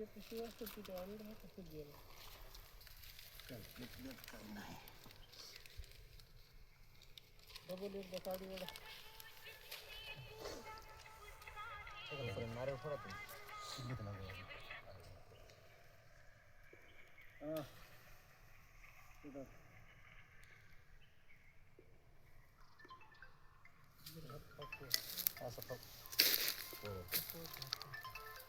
все посылки переломили, похудели. Так, это одна. Бабулю готовила. મારે ઉપર હતું ગીત ના હા આ સફળ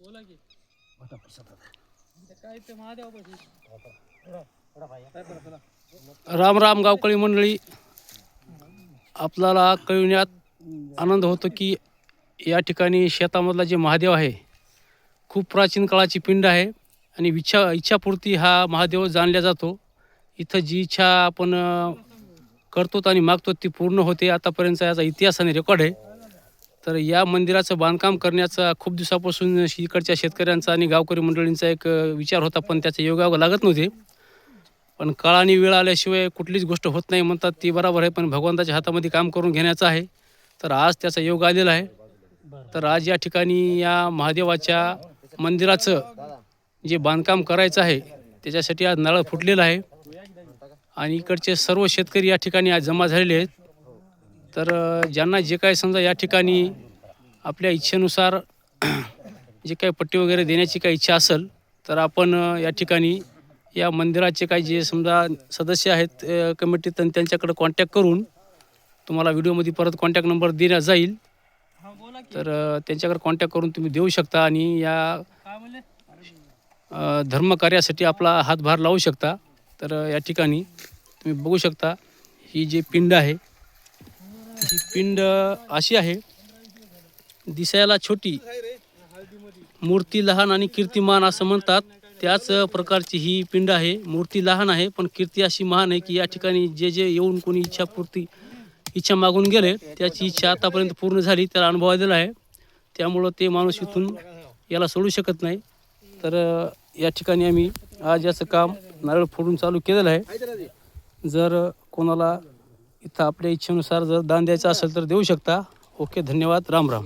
बोला की. इथं काय ते महादेव राम राम गावकळी मंडळी. आपल्याला कळविण्यात आनंद होतो की या ठिकाणी शेतामधला जे महादेव आहे खूप प्राचीन काळाची पिंड आहे आणि इच्छा इच्छापूर्ती हा महादेव जाणला जातो. इथं जी इच्छा आपण करतो आणि मागतो ती पूर्ण होते. आतापर्यंतचा याचा इतिहास आणि रेकॉर्ड आहे. तर या मंदिराचं बांधकाम करण्याचा खूप दिवसापासून इकडच्या शेतकऱ्यांचा आणि गावकरी मंडळींचा एक विचार होता पण त्याचे योगायोग लागत नव्हते. पण काळ आणि वेळ आल्याशिवाय कुठलीच गोष्ट होत नाही म्हणतात ती बरोबर आहे पण भगवंताच्या हातामध्ये काम करून घेण्याचं आहे. तर आज त्याचा योग आलेला आहे. तर आज या ठिकाणी या महादेवाच्या मंदिराचं जे बांधकाम करायचं आहे त्याच्यासाठी आज नळ फुटलेलं आहे. आणि इकडचे सर्व शेतकरी या ठिकाणी आज जमा झालेले आहेत. तर ज्यांना जे काय समजा या ठिकाणी आपल्या इच्छेनुसार जे काही पट्टी वगैरे देण्याची काही इच्छा असेल तर आपण या ठिकाणी या मंदिराचे काही जे समजा सदस्य आहेत कमिटीत त्यांच्याकडे कॉन्टॅक्ट करून तुम्हाला व्हिडिओमध्ये परत कॉन्टॅक्ट नंबर दिला जाईल. तर त्यांच्याकडे कॉन्टॅक्ट करून तुम्ही देऊ शकता आणि या धर्मकार्यासाठी आपला हातभार लावू शकता. तर या ठिकाणी तुम्ही बघू शकता ही जी पिंड आहे ही पिंड अशी आहे. दिसायला छोटी मूर्ती लहान आणि कीर्तिमान असं म्हणतात. त्याच प्रकारची ही पिंड आहे. मूर्ती लहान आहे पण कीर्ती अशी महान आहे की या ठिकाणी जे जे येऊन कोणी इच्छापूर्ती इच्छा मागून गेले त्याची इच्छा आतापर्यंत पूर्ण झाली त्याला अनुभव आलेला आहे. त्यामुळं ते माणूस इथून याला सोडू शकत नाही. तर या ठिकाणी आम्ही आज याचं काम नारळ फोडून चालू केलेलं आहे. जर कोणाला इथं आपल्या इच्छेनुसार जर दान द्यायचं असेल तर देऊ शकता. ओके धन्यवाद. राम राम.